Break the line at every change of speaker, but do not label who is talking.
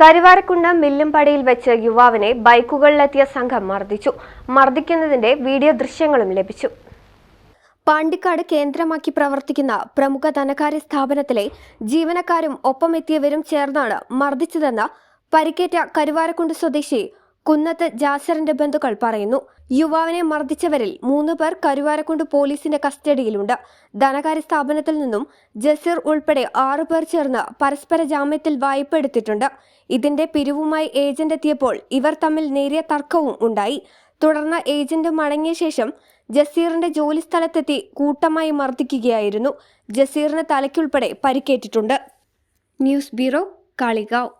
Karuvarakundu മില്ലുംപടിയിൽ വെച്ച് യുവാവിനെ ബൈക്കുകളിലെത്തിയ സംഘം മർദ്ദിച്ചു. മർദ്ദിക്കുന്നതിന്റെ വീഡിയോ ദൃശ്യങ്ങളും ലഭിച്ചു. പാണ്ടിക്കാട് കേന്ദ്രമാക്കി പ്രവർത്തിക്കുന്ന പ്രമുഖ ധനകാര്യ സ്ഥാപനത്തിലെ ജീവനക്കാരും ഒപ്പമെത്തിയവരും ചേർന്നാണ് മർദ്ദിച്ചതെന്ന് പരിക്കേറ്റ കരുവാരക്കുണ്ട് സ്വദേശി കുന്നത്ത് ജാസറിന്റെ ബന്ധുക്കൾ പറയുന്നു യുവാവിനെ മർദ്ദിച്ചവരിൽ മൂന്ന് പേർ കരുവാരക്കുണ്ട് പോലീസിന്റെ കസ്റ്റഡിയിലുണ്ട്. ധനകാര്യ സ്ഥാപനത്തിൽ നിന്നും ജസീർ ഉൾപ്പെടെ ആറു പേർ ചേർന്ന് പരസ്പര ജാമ്യത്തിൽ വായ്പ എടുത്തിട്ടുണ്ട്. ഇതിന്റെ പിരിവുമായി ഏജന്റ് എത്തിയപ്പോൾ ഇവർ തമ്മിൽ നേരിയ തർക്കവും ഉണ്ടായി. തുടർന്ന് ഏജന്റ് മടങ്ങിയ ശേഷം ജസീറിന്റെ ജോലി സ്ഥലത്തെത്തി കൂട്ടമായി മർദ്ദിക്കുകയായിരുന്നു. ജസീറിന് തലയ്ക്കുൾപ്പെടെ പരിക്കേറ്റിട്ടുണ്ട്. News bureau Kalikavu.